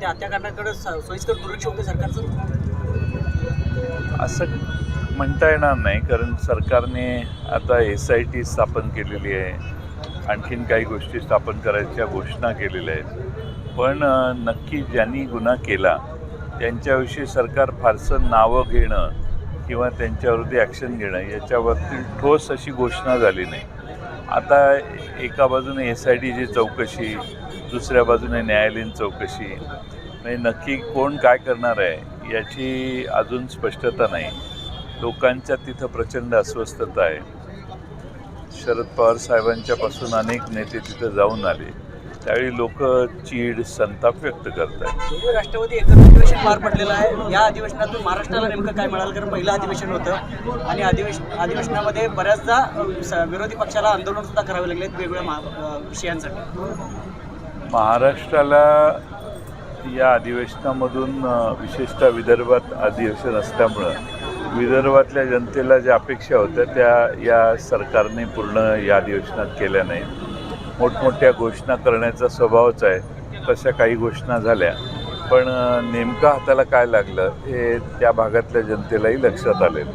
त्या हत्याकांडाकडे सोयीस्कर दुर्लक्ष होते सरकारचं? असं म्हणता येणार नाही कारण सरकारने आता एस आय टी स्थापन केलेली आहे. आणखीन काही गोष्टी स्थापन करायच्या घोषणा केलेल्या आहेत. पण नक्की ज्यांनी गुन्हा केला त्यांच्याविषयी सरकार फारसं नावं घेणं किंवा त्यांच्यावरती ॲक्शन घेणं याच्यावरती ठोस अशी घोषणा झाली नाही. आता एका बाजूने एस आय टीची चौकशी दुसऱ्या बाजूने न्यायालयीन चौकशी. म्हणजे नक्की कोण काय करणार आहे याची अजून स्पष्टता नाही. लोकांच्या तिथं प्रचंड अस्वस्थता आहे. शरद पवार साहेबांच्यापासून अनेक नेते तिथं जाऊन आले. त्यावेळी लोक चीड संताप व्यक्त करत आहेत राष्ट्रवादी एकत्र अधिवेशन पार पडलेलं आहे. या अधिवेशनातून महाराष्ट्राला नेमकं काय मिळालं? कारण पहिलं अधिवेशन होतं. आणि अधिवेशन अधिवेशनामध्ये बऱ्याचदा विरोधी पक्षाला आंदोलन सुद्धा करावे लागले वेगवेगळ्या विषयांसाठी. महाराष्ट्राला या अधिवेशनामधून विशेषतः विदर्भात अधिवेशन असल्यामुळं विदर्भातल्या जनतेला ज्या अपेक्षा होत्या त्या या सरकारने पूर्ण या अधिवेशनात केल्या नाहीत. मोठमोठ्या घोषणा करण्याचा स्वभावच आहे तशा काही घोषणा झाल्या. पण नेमकं हाताला काय लागलं हे त्या भागातल्या जनतेलाही लक्षात आलेलं.